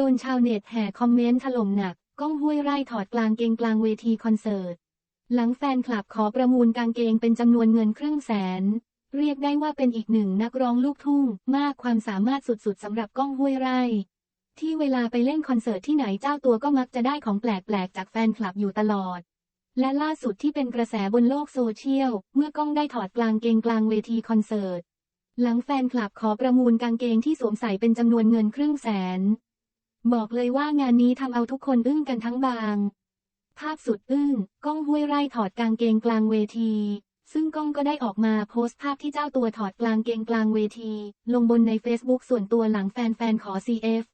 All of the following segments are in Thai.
โดนชาวเน็ตแห่คอมเมนต์ถล่มหนัก ก้องห้วยไร่ถอดกลางเกงกลางเวทีคอนเสิร์ต หลังแฟนคลับขอประมูลกางเกงเป็นจำนวนเงินครึ่งแสน เรียกได้ว่าเป็นอีกหนึ่งนักร้องลูกทุ่ง มากความสามารถสุดๆสำหรับก้องห้วยไร่ ที่เวลาไปเล่นคอนเสิร์ตที่ไหนเจ้าตัวก็มักจะได้ของแปลกๆจากแฟนคลับอยู่ตลอด และล่าสุดที่เป็นกระแสบนโลกโซเชียล เมื่อก้องได้ถอดกลางเกงกลางเวทีคอนเสิร์ต หลังแฟนคลับขอประมูลกางเกงที่สวมใส่เป็นจำนวนเงินครึ่งแสน บอกเลยว่างานนี้ทำเอาทุกคนอึ้งกันทั้งบาง ภาพสุดอึ้งก้องห้วยไร่ถอดกางเกงกลางเวที ซึ่งก้องก็ได้ออกมาโพสต์ภาพที่เจ้าตัวถอดกลางเกงกลางเวที ลงบนใน Facebook ส่วนตัวหลังแฟนๆขอ CF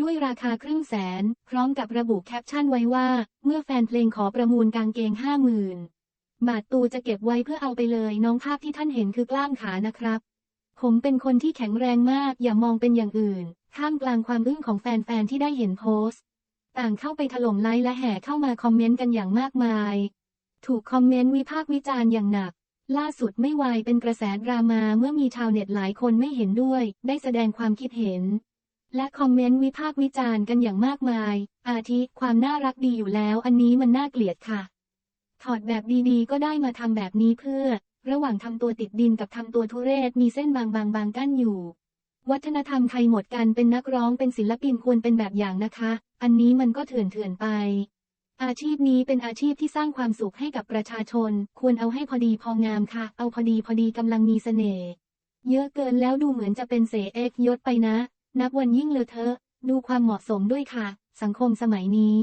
ด้วยราคาครึ่งแสน พร้อมกับระบุแคปชั่นไว้ว่า เมื่อแฟนเพลงขอประมูลกางเกงห้าหมื่นบาทตูจะเก็บไว้เพื่อเอาไปเลยน้องภาพที่ท่านเห็นคือกล้ามขานะครับ ผมเป็นคนที่แข็งแรงมาก อย่ามองเป็นอย่างอื่น ท่ามกลางความอึ้งของแฟนๆ ที่ได้เห็นโพสต์ ต่างเข้าไปถล่มไลค์และแห่เข้ามาคอมเมนต์กันอย่างมากมาย ถูกคอมเมนต์วิพากษ์วิจารณ์อย่างหนัก ล่าสุดไม่วายเป็นกระแสดราม่าเมื่อมีชาวเน็ตหลายคนไม่เห็นด้วย ได้แสดงความคิดเห็น และคอมเมนต์วิพากษ์วิจารณ์กันอย่างมากมาย อาทิความน่ารักดีอยู่แล้ว อันนี้มันน่าเกลียดค่ะ ถอดแบบดีๆ ก็ได้มาทำแบบนี้เพื่อ ระหว่างทำตัวติดดินกับทำตัวทุเรศมีเส้นบางๆบางกั้นอยู่ วัฒนธรรมไทยหมดกันเป็นนักร้องเป็นศิลปินควรเป็นแบบอย่างนะคะ อันนี้มันก็เถื่อนเถื่อนๆไป อาชีพนี้เป็นอาชีพที่สร้างความสุขให้กับประชาชน ควรเอาให้พอดีพองามค่ะ เอาพอดีพอดีกำลังมีเสน่ห์เยอะเกินแล้วดูเหมือนจะเป็นเสเอกยศไปนะ นับวันยิ่งเลอะเทอะ ดูความเหมาะสมด้วยค่ะ สังคมสมัยนี้